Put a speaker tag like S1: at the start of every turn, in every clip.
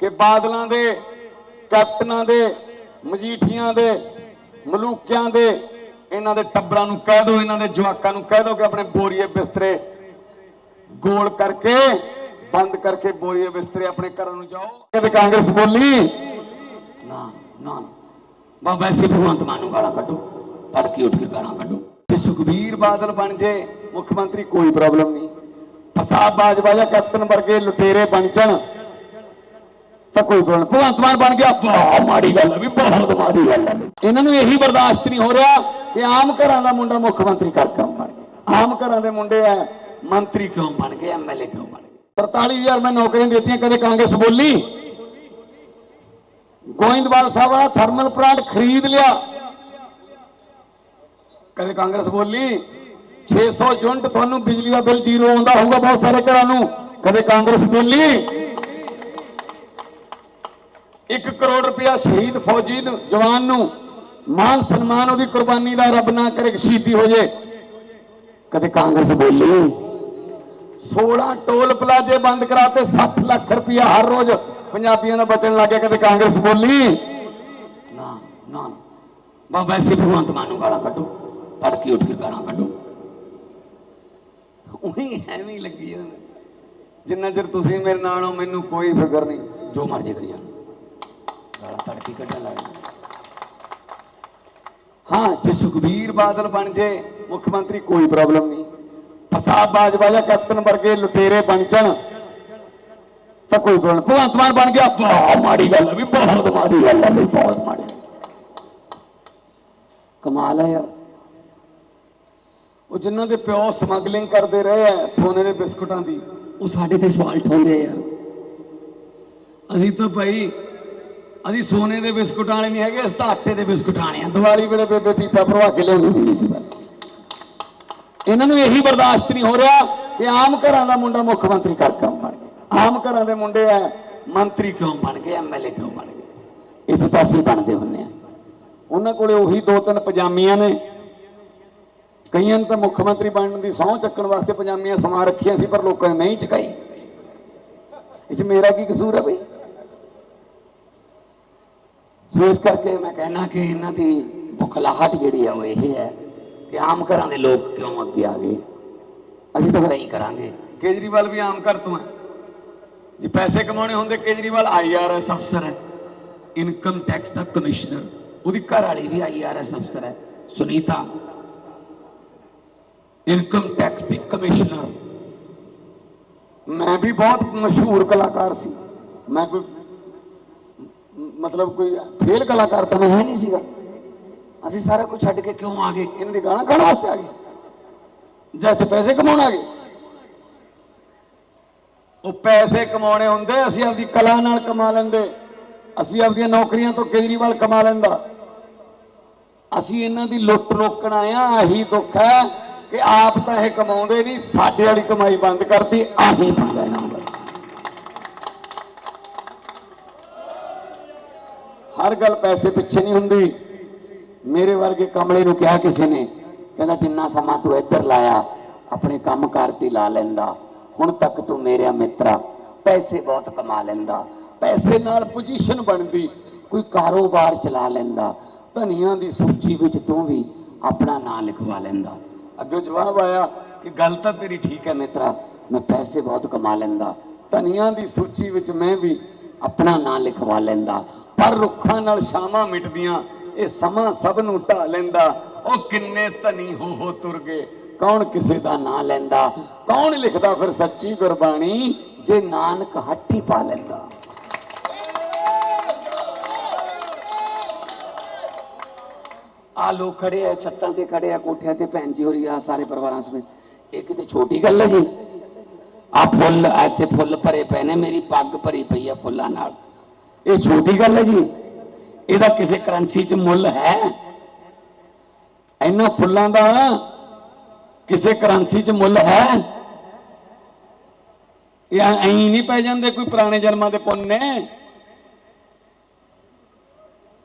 S1: ਕਿ ਬਾਦਲਾਂ ਦੇ ਕੈਪਟਨਾਂ ਦੇ ਮਜੀਠੀਆਂ ਦੇ ਮਲੂਕਿਆਂ ਦੇ ਇਹਨਾਂ ਦੇ ਟੱਬਰਾਂ ਨੂੰ ਕਹਿ ਦਿਓ ਇਹਨਾਂ ਦੇ ਜਵਾਕਾਂ ਨੂੰ ਕਹਿ ਦਿਓ ਕਿ ਆਪਣੇ ਬੋਰੀਏ ਬਿਸਤਰੇ ਗੋਲ ਕਰਕੇ ਬੰਦ ਕਰਕੇ ਬੋਰੀਏ ਬਿਸਤਰੇ ਆਪਣੇ ਘਰਾਂ ਨੂੰ ਜਾਓ। ਕਦੇ ਕਾਂਗਰਸ ਬੋਲੀ? ਨਾ ਨਾ ਬਾਬਾ ਐਸੇ ਭਗਵੰਤ ਮਾਨ ਨੂੰ ਗਾਲਾਂ ਕੱਢੋ ਤੜਕੀ ਉੱਠ ਕੇ ਗਾਲਾਂ ਕੱਢੋ। ਤੇ ਸੁਖਬੀਰ ਬਾਦਲ ਬਣ ਜੇ ਮੁੱਖ ਮੰਤਰੀ ਕੋਈ ਪ੍ਰੋਬਲਮ ਨਹੀਂ। ਪ੍ਰਤਾਪ ਬਾਜਵਾ ਜਾਂ ਕੈਪਟਨ ਵਰਗੇ ਲੁਟੇਰੇ ਬਣ ਜਾਣ ਤਾਂ ਕੋਈ ਗੱਲ ਭਗਵੰਤ ਮਾਨ ਬਣ ਗਿਆ। ਬਹੁਤ ਮਾੜੀ ਗੱਲ ਹੈ ਵੀ, ਬਹੁਤ ਮਾੜੀ ਗੱਲ ਹੈ ਇਹਨਾਂ ਨੂੰ ਇਹੀ ਬਰਦਾਸ਼ਤ ਨਹੀਂ ਹੋ ਰਿਹਾ ਕਿ ਆਮ ਘਰਾਂ ਦਾ ਮੁੰਡਾ ਮੁੱਖ ਮੰਤਰੀ ਕਰ ਕਿਉਂ ਬਣ ਗਿਆ? ਆਮ ਘਰਾਂ ਦੇ ਮੁੰਡੇ ਐ, ਮੰਤਰੀ ਕਿਉਂ ਬਣ ਗਏ ਐਮਐਲਏ ਕਿਉਂ ਬਣ ਗਏ? 43000 ਮੈਂ ਨੌਕਰੀਆਂ ਦਿੱਤੀਆਂ, ਕਦੇ ਕਾਂਗਰਸ ਬੋਲੀ। ਗੋਇੰਦਵਾਲ ਸਾਹਿਬ ਵਾਲਾ ਥਰਮਲ ਪਲਾਂਟ ਖਰੀਦ ਲਿਆ। ਕਦੇ ਕਾਂਗਰਸ ਬੋਲੀ। 600 ਯੂਨਿਟ ਤੁਹਾਨੂੰ ਬਿਜਲੀ ਦਾ ਬਿੱਲ ਜ਼ੀਰੋ ਆਉਂਦਾ ਹੋਊਗਾ ਬਹੁਤ ਸਾਰੇ ਘਰਾਂ ਨੂੰ। ਕਦੇ ਕਾਂਗਰਸ ਬੋਲੀ। 1 ਕਰੋੜ ਰੁਪਇਆ ਸ਼ਹੀਦ ਫੌਜੀ ਨੂੰ, ਜਵਾਨ ਨੂੰ, ਮਾਨ ਸਨਮਾਨ ਉਹਦੀ ਕੁਰਬਾਨੀ ਦਾ ਰੱਬ ਨਾ ਕਰੇ ਸ਼ਹੀਦੀ ਹੋ ਜੇ। ਕਦੇ ਕਾਂਗਰਸ ਬੋਲੀ 16 ਟੋਲ ਪਲਾਜ਼ੇ ਬੰਦ ਕਰਾਤੇ 7 ਲੱਖ ਰੁਪਇਆ ਹਰ ਰੋਜ਼ ਪੰਜਾਬੀਆਂ ਦਾ ਬਚਣ ਲੱਗ ਗਿਆ, ਕਦੇ ਕਾਂਗਰਸ ਬੋਲੀ। ਨਾ ਨਾ ਨਾ। ਬਾਬਾ ਐਸੇ ਭਗਵੰਤ ਮਾਨ ਨੂੰ ਗਾਲਾਂ ਕੱਢੋ, ਤੜਕੀ ਉੱਠ ਕੇ ਗਾਲਾਂ ਕੱਢੋ। ਉਹੀ ਐਵੇਂ ਲੱਗੀ ਜਿੰਨਾ ਚਿਰ ਤੁਸੀਂ ਮੇਰੇ ਨਾਲ ਹੋ, ਮੈਨੂੰ ਕੋਈ ਫਿਕਰ ਨਹੀਂ, ਜੋ ਮਰਜ਼ੀ ਕਰੀ ਜਾਣ। ਗਾਲਾਂ ਤੜਕੀ ਕੱਢਣ ਲੱਗ ਜਾਂਦੇ। ਹਾਂ, ਜੇ ਸੁਖਬੀਰ ਬਾਦਲ ਬਣ ਜੇ, ਮੁੱਖ ਮੰਤਰੀ ਕੋਈ ਪ੍ਰੋਬਲਮ ਨਹੀਂ। ਪ੍ਰਤਾਪ ਬਾਜਵਾ ਜਾਂ ਕੈਪਟਨ ਵਰਗੇ ਲੁਟੇਰੇ ਬਣ ਜਾਣ, ਤਾਂ ਕੋਈ ਗੱਲ ਭਗਵੰਤ ਮਾਨ ਬਣ ਗਿਆ, ਬਹੁਤ ਮਾੜੀ ਗੱਲ ਵੀ, ਬਹੁਤ ਮਾੜੀ ਗੱਲ ਹੈ ਬਹੁਤ ਮਾੜੀ ਕਮਾਲ ਹੈ ਯਾਰ। ਉਹ ਜਿਨ੍ਹਾਂ ਦੇ ਪਿਓ ਸਮਗਲਿੰਗ ਕਰਦੇ ਰਹੇ ਆ, ਸੋਨੇ ਦੇ ਬਿਸਕੁਟਾਂ ਦੀ, ਉਹ ਸਾਡੇ ਤੇ ਸਵਾਲ ਠਾਉਂਦੇ ਆ। ਯਾਰ ਅਸੀਂ ਤਾਂ ਭਾਈ ਅਸੀਂ ਸੋਨੇ ਦੇ ਬਿਸਕੁਟ ਵਾਲੇ ਨਹੀਂ ਹੈਗੇ, ਅਸੀਂ ਤਾਂ ਆਟੇ ਦੇ ਬਿਸਕੁਟ ਵਾਲੇ ਆ ਦੀਵਾਲੀ ਵੇਲੇ ਬੇਬੇ ਪੀਪਾ ਭਰਵਾ ਕੇ ਲਿਆਉਂਦੀ ਹੁੰਦੀ ਸੀ ਬਸ। ਇਹਨਾਂ ਨੂੰ ਇਹੀ ਬਰਦਾਸ਼ਤ ਨਹੀਂ ਹੋ ਰਿਹਾ ਕਿ ਆਮ ਘਰਾਂ ਦਾ ਮੁੰਡਾ ਮੁੱਖ ਮੰਤਰੀ ਕਰ ਕਿਉਂ ਬਣ ਗਿਆ? ਆਮ ਘਰਾਂ ਦੇ ਮੁੰਡੇ ਐ, ਮੰਤਰੀ ਕਿਉਂ ਬਣ ਗਏ ਐਮਐਲਏ ਕਿਉਂ ਬਣ ਗਏ? ਇਹ ਤਾਂ ਅਸੀਂ ਬਣਦੇ ਹੁੰਨੇ ਆ ਉਹਨਾਂ ਕੋਲੇ ਉਹੀ ਦੋ ਤਿੰਨ ਪਜਾਮੀਆਂ ਨੇ। ਕਈਆਂ ਨੇ ਤਾਂ ਮੁੱਖ ਮੰਤਰੀ ਬਣਨ ਦੀ ਸਹੁੰ ਚੱਕਣ ਵਾਸਤੇ ਪਜਾਮੀਆਂ ਸਮਾ ਰੱਖੀਆਂ ਸੀ, ਪਰ ਲੋਕਾਂ ਨੇ ਨਹੀਂ ਚੁਕਾਈ। ਇਹ 'ਚ ਮੇਰਾ ਕੀ ਕਸੂਰ ਹੈ ਬਈ? ਸੋ ਇਸ ਕਰਕੇ ਮੈਂ ਕਹਿਣਾ ਕਿ ਇਹਨਾਂ ਦੀ ਬੁਖਲਾਹਟ ਜਿਹੜੀ ਹੈ ਉਹ ਇਹ ਹੈ ਕਿ ਆਮ ਘਰਾਂ ਦੇ ਲੋਕ ਕਿਉਂ ਅੱਗੇ ਆ ਗਏ? ਅਸੀਂ ਤਾਂ ਫਿਰ ਇਹੀ ਕਰਾਂਗੇ। ਕੇਜਰੀਵਾਲ ਵੀ ਆਮ ਘਰ ਤੋਂ ਹੈ। ਜੇ ਪੈਸੇ ਕਮਾਉਣੇ ਹੁੰਦੇ, ਕੇਜਰੀਵਾਲ ਆਈਆਰਐਸ ਅਫਸਰ ਹੈ। ਇਨਕਮ ਟੈਕਸ ਦਾ ਕਮਿਸ਼ਨਰ ਉਹਦੀ ਘਰ ਵਾਲੀ ਵੀ ਆਈਆਰਐਸ ਅਫਸਰ ਹੈ। ਸੁਨੀਤਾ। ਇਨਕਮ ਟੈਕਸ ਦੀ ਕਮਿਸ਼ਨਰ ਮੈਂ ਵੀ ਬਹੁਤ ਮਸ਼ਹੂਰ ਕਲਾਕਾਰ ਸੀ। ਮੈਂ ਕੋਈ ਮਤਲਬ ਕੋਈ ਫੇਲ ਕਲਾਕਾਰ ਤਾਂ ਮੈਂ ਹੈ ਨਹੀਂ ਸੀਗਾ। ਅਸੀਂ ਸਾਰਾ ਕੁਝ ਛੱਡ ਕੇ ਕਿਉਂ ਆ ਗਏ? ਇਹਨਾਂ ਦੀ ਗਾਣਾ ਖਾਣ ਵਾਸਤੇ ਆ ਗਏ। ਜਾਂ ਇੱਥੇ ਪੈਸੇ ਕਮਾਉਣ ਆ ਗਏ? ਉਹ ਪੈਸੇ ਕਮਾਉਣੇ ਹੁੰਦੇ, ਅਸੀਂ ਆਪਦੀ ਕਲਾ ਨਾਲ ਕਮਾ ਲੈਂਦੇ। ਅਸੀਂ ਆਪਦੀਆਂ ਨੌਕਰੀਆਂ ਤੋਂ ਕੇਜਰੀਵਾਲ ਕਮਾ ਲੈਂਦਾ। ਅਸੀਂ ਇਹਨਾਂ ਦੀ ਲੁੱਟ ਰੋਕਣ ਆਏ ਆ ਆਹੀ ਦੁੱਖ ਹੈ ਕਿ ਆਪ ਤਾਂ ਇਹ ਕਮਾਉਂਦੇ ਨਹੀਂ, ਸਾਡੇ ਵਾਲੀ ਕਮਾਈ ਬੰਦ ਕਰਤੀ, ਆਹੀ ਪੰਗਾ ਇਹਨਾਂ ਦਾ। ਹਰ ਗੱਲ ਪੈਸੇ ਪਿੱਛੇ ਨਹੀਂ ਹੁੰਦੀ। ਮੇਰੇ ਵਰਗੇ ਕਮਲੇ ਨੂੰ ਕਿਹਾ ਕਿਸੇ ਨੇ, ਕਹਿੰਦਾ, ਜਿੰਨਾ ਸਮਾਂ ਤੂੰ ਇੱਧਰ ਲਾਇਆ, ਆਪਣੇ ਕੰਮ ਕਰਤੀ ਲਾ ਲੈਂਦਾ। ਹੁਣ ਤੱਕ ਤੂੰ ਮੇਰਾ ਮਿੱਤਰਾ ਪੈਸੇ ਬਹੁਤ ਕਮਾ ਲੈਂਦਾ। ਪੈਸੇ ਨਾਲ ਪੋਜੀਸ਼ਨ ਬਣਦੀ। ਕੋਈ ਕਾਰੋਬਾਰ ਚਲਾ ਲੈਂਦਾ। ਧਨੀਆਂ ਦੀ ਸੂਚੀ ਵਿੱਚ ਤੂੰ ਵੀ ਆਪਣਾ ਨਾਂ ਲਿਖਵਾ ਲੈਂਦਾ। ਅੱਗੇ ਜਵਾਬ ਆਇਆ ਕਿ ਗੱਲ ਤਾਂ ਤੇਰੀ ਠੀਕ ਹੈ ਮਿੱਤਰਾ। ਮੈਂ ਪੈਸੇ ਬਹੁਤ ਕਮਾ ਲੈਂਦਾ। ਧਨੀਆਂ ਦੀ ਸੂਚੀ ਵਿੱਚ ਮੈਂ ਵੀ ਆਪਣਾ ਨਾਂ ਲਿਖਵਾ ਲੈਂਦਾ। ਪਰ ਰੁੱਖਾਂ ਨਾਲ ਸ਼ਾਮਾਂ ਮਿਟਦੀਆਂ, ਇਹ ਸਮਾਂ ਸਭ ਨੂੰ ਢਾ ਲੈਂਦਾ। ਉਹ ਕਿੰਨੇ ਧਨੀ ਹੋ ਹੋ ਤੁਰ ਗਏ। ਕੌਣ ਕਿਸੇ ਦਾ ਨਾਂ ਲੈਂਦਾ? ਕੌਣ ਲਿਖਦਾ ਫਿਰ ਸੱਚੀ ਗੁਰਬਾਣੀ? ਜੇ ਨਾਨਕ ਹੱਥੀ ਪਾ ਲੈਂਦਾ। ਆ ਲੋਕ ਖੜੇ ਆ ਛੱਤਾਂ ਤੇ ਖੜੇ ਆ ਕੋਠਿਆਂ ਤੇ ਭੈਣ ਜੀ ਹੋਰੀ ਆ, ਸਾਰੇ ਪਰਿਵਾਰਾਂ ਸਮੇਤ। ਇਹ ਕਿਤੇ ਛੋਟੀ ਗੱਲ ਹੈ ਜੀ? ਆ ਫੁੱਲ ਇੱਥੇ ਫੁੱਲ ਭਰੇ ਪਏ ਨੇ, ਮੇਰੀ ਪੱਗ ਭਰੀ ਪਈ ਆ ਫੁੱਲਾਂ ਨਾਲ। ਇਹ ਛੋਟੀ ਗੱਲ ਹੈ ਜੀ? ਇਹਦਾ ਕਿਸੇ ਕਰੰਸੀ 'ਚ ਮੁੱਲ ਹੈ? ਇਹਨਾਂ ਫੁੱਲਾਂ ਦਾ ਕਿਸੇ ਕਰੰਸੀ 'ਚ ਮੁੱਲ ਹੈ? ਇਹ ਐਂ ਨਹੀਂ ਪੈ ਜਾਂਦੇ ਕੋਈ ਪੁਰਾਣੇ ਜਨਮਾਂ ਦੇ ਪੁੰਨ ਨੇ?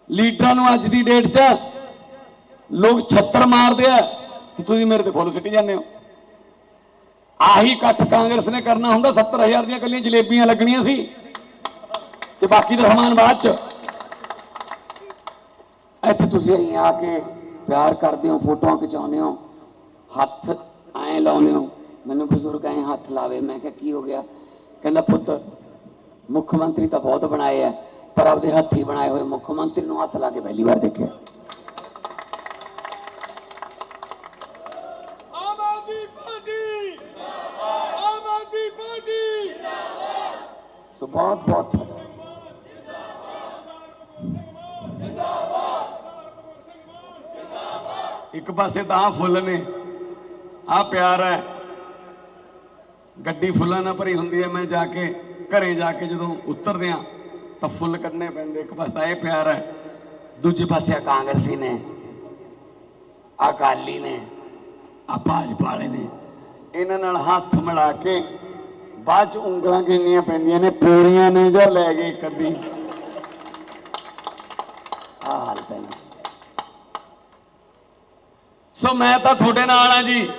S1: ਲੀਡਰਾਂ ਨੂੰ ਅੱਜ ਦੀ ਡੇਟ 'ਚ ਲੋਕ ਛੱਤਰ ਮਾਰਦੇ ਆ ਤੇ ਤੁਸੀਂ ਮੇਰੇ ਤੇ ਫੁੱਲ ਸਿੱਟੀ ਜਾਂਦੇ ਹੋ। ਆਹੀ ਇਕੱਠ ਕਾਂਗਰਸ ਨੇ ਕਰਨਾ ਹੁੰਦਾ 70000 ਦੀਆਂ ਕੱਲੀਆਂ ਜਲੇਬੀਆਂ ਲੱਗਣੀਆਂ ਸੀ। ਤੇ ਬਾਕੀ ਦਾ ਸਮਾਨ ਬਾਅਦ ਚ। ਇੱਥੇ ਤੁਸੀਂ અહીં ਆ ਕੇ ਪਿਆਰ ਕਰਦੇ ਹੋ, ਫੋਟੋਆਂ ਖਿਚਾਉਂਦੇ ਹੋ, ਹੱਥ ਐਂ ਲਾਉਂਦੇ ਹੋ। ਮੈਨੂੰ ਬਜ਼ੁਰਗ ਐਂ ਹੱਥ ਲਾਵੇ, ਮੈਂ ਕਿਹਾ, ਕੀ ਹੋ ਗਿਆ? ਕਹਿੰਦਾ, ਪੁੱਤ, ਮੁੱਖ ਮੰਤਰੀ ਤਾਂ ਬਹੁਤ ਬਣਾਏ ਆ, ਪਰ ਆਪਦੇ ਹੱਥੀ ਬਣਾਏ ਹੋਏ ਮੁੱਖ ਮੰਤਰੀ ਨੂੰ ਹੱਥ ਲਾ ਕੇ ਪਹਿਲੀ ਵਾਰ ਦੇਖਿਆ
S2: ਆਮ ਆਦਮੀ ਪਾਰਟੀ ਆਮ ਆਦਮੀ ਪਾਰਟੀ
S1: ਸੋ ਬਹੁਤ ਬਹੁਤ ਇੱਕ ਪਾਸੇ ਤਾਂ ਆਹ ਫੁੱਲ ਨੇ ਆ ਪਿਆਰ ਹੈ। ਗੱਡੀ ਫੁੱਲਾਂ ਨਾਲ ਭਰੀ ਹੁੰਦੀ ਹੈ, ਮੈਂ ਜਾ ਕੇ ਘਰੇ ਜਾ ਕੇ ਜਦੋਂ ਉਤਰਦੇ ਆ ਤਾਂ ਫੁੱਲ ਕੱਢਣੇ ਪੈਂਦੇ। ਇੱਕ ਪਾਸੇ ਤਾਂ ਇਹ ਪਿਆਰ ਹੈ, ਦੂਜੇ ਪਾਸੇ ਆ ਕਾਂਗਰਸੀ ਨੇ ਆ ਅਕਾਲੀ ਨੇ ਆ ਭਾਜਪਾ ਵਾਲੇ ਨੇ। ਇਹਨਾਂ ਨਾਲ ਹੱਥ ਮਿਲਾ ਕੇ ਬਾਅਦ ਚ ਉਂਗਲਾਂ ਕਿੰਨੀਆਂ ਪੈਂਦੀਆਂ ਨੇ? ਪੂਰੀਆਂ ਨੇ ਜਾਂ ਲੈ ਗਏ ਕਦੀ? ਆ ਹਾਲ ਪੈਣਾ ਸੋ ਮੈਂ ਤਾਂ ਤੁਹਾਡੇ ਨਾਲ ਆ ਜੀ।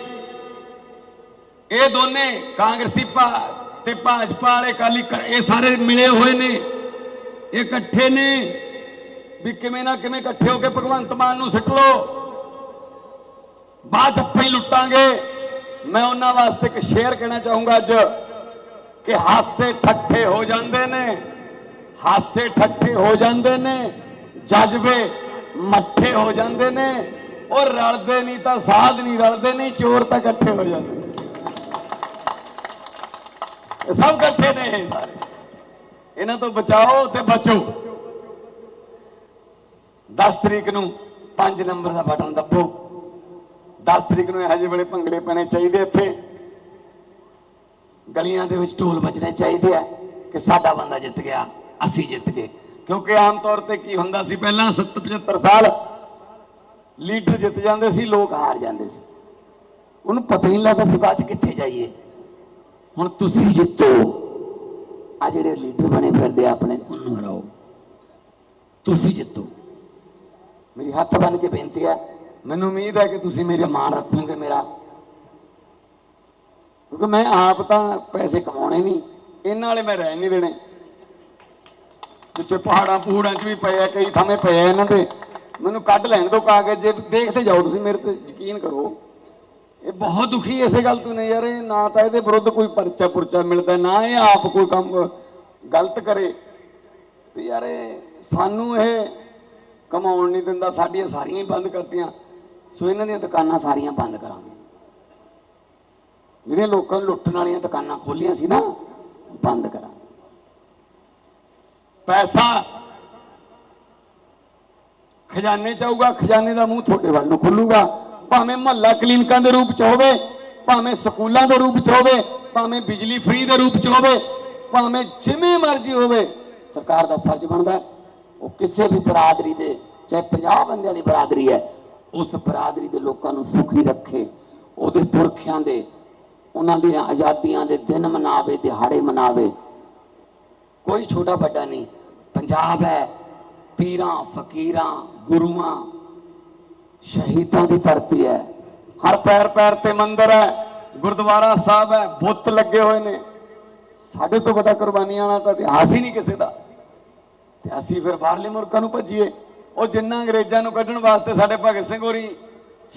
S1: ਇਹ ਦੋਨੇ ਕਾਂਗਰਸੀ ਭਾ ਤੇ ਭਾਜਪਾ ਵਾਲੇ ਕਾਲੀ ਇਹ ਸਾਰੇ ਮਿਲੇ ਹੋਏ ਨੇ। ਇਹ ਇਕੱਠੇ ਨੇ। ਵੀ ਕਿਵੇਂ ਨਾ ਕਿਵੇਂ ਇਕੱਠੇ ਹੋ ਕੇ ਭਗਵੰਤ ਮਾਨ ਨੂੰ ਸਿੱਟ ਲਓ। ਬਾਅਦ ਚ ਆਪਾਂ ਹੀ ਲੁੱਟਾਂਗੇ। ਮੈਂ ਉਹਨਾਂ ਵਾਸਤੇ ਇੱਕ ਸ਼ੇਅਰ ਕਹਿਣਾ ਚਾਹੂੰਗਾ ਅੱਜ। ਕਿ ਹਾਸੇ ਠੱਠੇ ਹੋ ਜਾਂਦੇ ਨੇ, ਹਾਸੇ ਠੱਠੇ ਹੋ ਜਾਂਦੇ ਨੇ, ਜਜ਼ਬੇ ਮੱਠੇ ਹੋ ਜਾਂਦੇ ਨੇ, ਉਹ ਰਲਦੇ ਨਹੀਂ ਤਾਂ ਸਾਧ ਨਹੀਂ ਰਲਦੇ ਨਹੀਂ ਚੋਰ ਤਾਂ ਇਕੱਠੇ ਹੋ ਜਾਂਦੇ ਨੇ। ਇਹ ਸਭ ਇਕੱਠੇ ਨੇ ਇਹ ਸਾਰੇ। ਇਹਨਾਂ ਤੋਂ ਬਚਾਓ ਤੇ ਬਚੋ। 10 ਤਰੀਕ ਨੂੰ 5 ਨੰਬਰ ਦਾ ਬਟਨ ਦੱਬੋ। 10 ਤਰੀਕ ਨੂੰ ਇਹੋ ਜਿਹੇ ਵੇਲੇ ਭੰਗੜੇ ਪੈਣੇ ਚਾਹੀਦੇ ਇੱਥੇ। ਗਲੀਆਂ ਦੇ ਵਿੱਚ ਢੋਲ ਵੱਜਣੇ ਚਾਹੀਦੇ ਆ ਕਿ ਸਾਡਾ ਬੰਦਾ ਜਿੱਤ ਗਿਆ, ਅਸੀਂ ਜਿੱਤ ਗਏ। ਕਿਉਂਕਿ ਆਮ ਤੌਰ ਤੇ ਕੀ ਹੁੰਦਾ ਸੀ, ਪਹਿਲਾਂ 70 75 ਸਾਲ ਲੀਡਰ ਜਿੱਤ ਜਾਂਦੇ ਸੀ, ਲੋਕ ਹਾਰ ਜਾਂਦੇ ਸੀ। ਉਹਨੂੰ ਪਤਾ ਹੀ ਨਹੀਂ ਲੱਗਦਾ ਸੀ ਬਾਅਦ ਚ ਕਿੱਥੇ ਜਾਈਏ। ਹੁਣ ਤੁਸੀਂ ਜਿੱਤੋ। ਆ ਜਿਹੜੇ ਲੀਡਰ ਬਣੇ ਫਿਰਦੇ ਆ ਆਪਣੇ, ਉਹਨੂੰ ਹਰਾਓ। ਤੁਸੀਂ ਜਿੱਤੋ। ਮੇਰੀ ਹੱਥ ਬੰਨ ਕੇ ਬੇਨਤੀ ਹੈ, ਮੈਨੂੰ ਉਮੀਦ ਹੈ ਕਿ ਤੁਸੀਂ ਮੇਰੇ ਮਾਣ ਰੱਖੋਗੇ, ਮੇਰਾ ਕਿਉਂਕਿ ਮੈਂ ਆਪ ਤਾਂ ਪੈਸੇ ਕਮਾਉਣੇ ਨਹੀਂ, ਇਹਨਾਂ ਵਾਲੇ ਮੈਂ ਰਹਿਣ ਨਹੀਂ ਦੇਣੇ। ਜਿੱਥੇ ਪਹਾੜਾਂ ਪੂੜਾਂ 'ਚ ਵੀ ਪਏ ਆ, ਕਈ ਥਾਵੇਂ ਪਏ ਆ ਇਹਨਾਂ ਦੇ ਮੈਨੂੰ ਕੱਢ ਲੈਣ ਦਿਓ ਕਾਗਜ਼ ਜੇ ਦੇਖਦੇ ਜਾਓ ਤੁਸੀਂ ਮੇਰੇ ਤੇ, ਯਕੀਨ ਕਰੋ। ਇਹ ਬਹੁਤ ਦੁਖੀ ਇਸੇ ਗੱਲ ਤੋਂ ਨੇ ਯਾਰ, ਇਹ ਨਾ ਤਾਂ ਇਹਦੇ ਵਿਰੁੱਧ ਕੋਈ ਪਰਚਾ ਪੁਰਚਾ ਮਿਲਦਾ, ਨਾ ਇਹ ਆਪ ਕੋਈ ਕੰਮ ਗਲਤ ਕਰੇ। ਤੇ ਯਾਰ ਇਹ ਸਾਨੂੰ ਇਹ ਕਮਾਉਣ ਨਹੀਂ ਦਿੰਦਾ, ਸਾਡੀਆਂ ਸਾਰੀਆਂ ਹੀ ਬੰਦ ਕਰਤੀਆਂ। ਸੋ ਇਹਨਾਂ ਦੀਆਂ ਦੁਕਾਨਾਂ ਸਾਰੀਆਂ ਬੰਦ ਕਰਾਂਗੇ। ਜਿਹੜੀਆਂ ਲੋਕਾਂ ਨੂੰ ਲੁੱਟਣ ਵਾਲੀਆਂ ਦੁਕਾਨਾਂ ਖੋਲੀਆਂ ਸੀ ਨਾ, ਬੰਦ ਕਰਾਂ। ਪੈਸਾ ਖਜ਼ਾਨੇ ਚ ਆਊਗਾ, ਖਜ਼ਾਨੇ ਦਾ ਮੂੰਹ ਤੁਹਾਡੇ ਵੱਲ ਨੂੰ ਖੁੱਲੂਗਾ। ਭਾਵੇਂ ਮਹੱਲਾ ਕਲੀਨਿਕਾਂ ਦੇ ਰੂਪ ਚ ਹੋਵੇ, ਭਾਵੇਂ ਸਕੂਲਾਂ ਦੇ ਰੂਪ ਚ ਹੋਵੇ, ਭਾਵੇਂ ਬਿਜਲੀ ਫ੍ਰੀ ਦੇ ਰੂਪ ਚ ਹੋਵੇ, ਭਾਵੇਂ ਜਿਵੇਂ ਮਰਜ਼ੀ ਹੋਵੇ, ਸਰਕਾਰ ਦਾ ਫਰਜ਼ ਬਣਦਾ ਉਹ ਕਿਸੇ ਵੀ ਬਰਾਦਰੀ ਦੇ, ਚਾਹੇ 50 ਬੰਦਿਆਂ ਦੀ ਬਰਾਦਰੀ ਹੈ, ਉਸ ਬਰਾਦਰੀ ਦੇ ਲੋਕਾਂ ਨੂੰ ਸੁਖੀ ਰੱਖੇ, ਉਹਦੇ ਪੁਰਖਿਆਂ ਦੇ ਉਹਨਾਂ ਦੀਆਂ ਆਜ਼ਾਦੀਆਂ ਦੇ ਦਿਨ ਮਨਾਵੇ, ਦਿਹਾੜੇ ਮਨਾਵੇ। ਕੋਈ ਛੋਟਾ ਵੱਡਾ ਨਹੀਂ, ਪੰਜਾਬ ਹੈ। ਪੀਰਾਂ, ਫਕੀਰਾਂ, ਗੁਰੂਆਂ, ਸ਼ਹੀਦਾਂ ਦੀ ਧਰਤੀ ਹੈ। ਹਰ ਪੈਰ ਪੈਰ ਤੇ ਮੰਦਰ ਹੈ। ਗੁਰਦੁਆਰਾ ਸਾਹਿਬ ਹੈ। ਬੁੱਤ ਲੱਗੇ ਹੋਏ ਨੇ। ਸਾਡੇ ਤੋਂ ਵੱਡਾ ਕੁਰਬਾਨੀਆਂ ਵਾਲਾ ਤਾਂ ਇਤਿਹਾਸ ਹੀ ਨਹੀਂ ਕਿਸੇ ਦਾ। ਤੇ ਅਸੀਂ ਫਿਰ ਬਾਹਰਲੇ ਮੁਲਕਾਂ ਨੂੰ ਭੱਜੀਏ। ਉਹ ਜਿੰਨਾ ਅੰਗਰੇਜ਼ਾਂ ਨੂੰ ਕੱਢਣ ਵਾਸਤੇ ਸਾਡੇ ਭਗਤ ਸਿੰਘ ਹੋਰੀ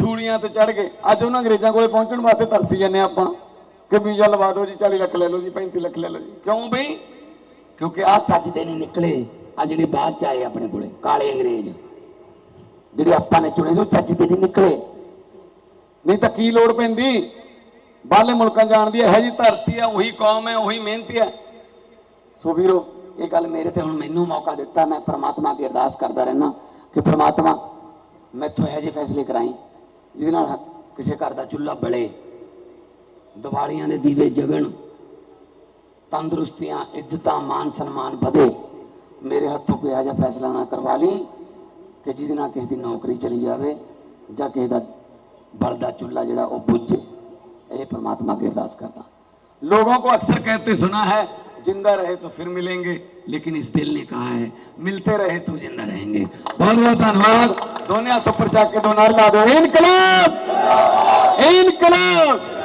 S1: ਸੂਲੀਆਂ ਤੇ ਚੜ ਗਏ, ਅੱਜ ਉਹਨਾਂ ਅੰਗਰੇਜ਼ਾਂ ਕੋਲੇ ਪਹੁੰਚਣ ਵਾਸਤੇ ਤਰਸੀ ਜਾਂਦੇ ਆਪਾਂ। ਕਿ ਵੀਜ਼ਾ ਲਵਾ ਦਿਓ ਜੀ 40 ਲੱਖ ਲੈ ਲਓ ਜੀ 35 ਲੱਖ ਲੈ ਲਓ ਜੀ। ਕਿਉਂ ਬਈ? ਕਿਉਂਕਿ ਆਹ ਚੱਜ ਦੇ ਨਹੀਂ ਨਿਕਲੇ। ਆ ਜਿਹੜੇ ਬਾਅਦ ਚ ਆਏ ਆਪਣੇ ਕੋਲੇ, ਕਾਲੇ ਅੰਗਰੇਜ਼। ਜਿਹੜੇ ਆਪਾਂ ਨੇ ਚੁਣੇ ਸੀ, ਉਹ ਚੱਜ ਦੇ ਨਹੀਂ ਨਿਕਲੇ। ਨਹੀਂ ਤਾਂ ਕੀ ਲੋੜ ਪੈਂਦੀ? ਬਾਹਰਲੇ ਮੁਲਕਾਂ ਜਾਣ ਦੀ ਇਹੋ ਜੀ ਧਰਤੀ ਹੈ ਉਹੀ ਕੌਮ ਹੈ ਉਹੀ ਮਿਹਨਤੀ ਹੈ ਸੋ ਵੀਰੋ, ਇਹ ਗੱਲ ਮੇਰੇ ਤੇ ਹੁਣ ਮੈਨੂੰ ਮੌਕਾ ਦਿੱਤਾ, ਮੈਂ ਪ੍ਰਮਾਤਮਾ ਅੱਗੇ ਅਰਦਾਸ ਕਰਦਾ ਰਹਿਣਾ ਕਿ ਪ੍ਰਮਾਤਮਾ ਮੈਥੋਂ ਇਹੋ ਜਿਹੇ ਫੈਸਲੇ ਕਰਾਈ, ਜਿਹਦੇ ਨਾਲ ਕਿਸੇ ਘਰ ਦਾ ਚੁੱਲ੍ਹਾ ਬਲੇ। ਦੀਵਾਲੀਆਂ ਦੇ ਦੀਵੇ ਜਗਣ ਤੰਦਰੁਸਤੀਆਂ ਇੱਜ਼ਤਾਂ ਮਾਨ ਸਨਮਾਨ ਵਧੇ ਮੇਰੇ ਹੱਥੋਂ ਕੋਈ ਇਹੋ ਜਿਹਾ ਫੈਸਲਾ ਨਾ ਕਰਵਾ ਲਈ ਕਿ ਜਿਹਦੇ ਨਾਲ ਕਿਸੇ ਦੀ ਨੌਕਰੀ ਚਲੀ ਜਾਵੇ ਜਾਂ ਕਿਸੇ ਦਾ ਬਲਦਾ ਚੁੱਲ੍ਹਾ ਜਿਹੜਾ ਉਹ ਬੁੱਝੇ ਇਹ परमात्मा की अरदास करता लोगों को अक्सर कहते सुना है जिंदा रहे तो फिर मिलेंगे लेकिन इस दिल ने कहा है मिलते रहे तो जिंदा रहेंगे बहुत बहुत धन्यवाद दोनों हाथों पर जाके दो नारे ला दो इनकलाब इनकलाब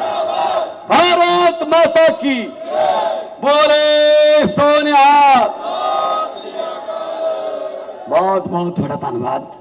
S1: भारत माता की बोले सोनिया बहुत बहुत थोड़ा धन्यवाद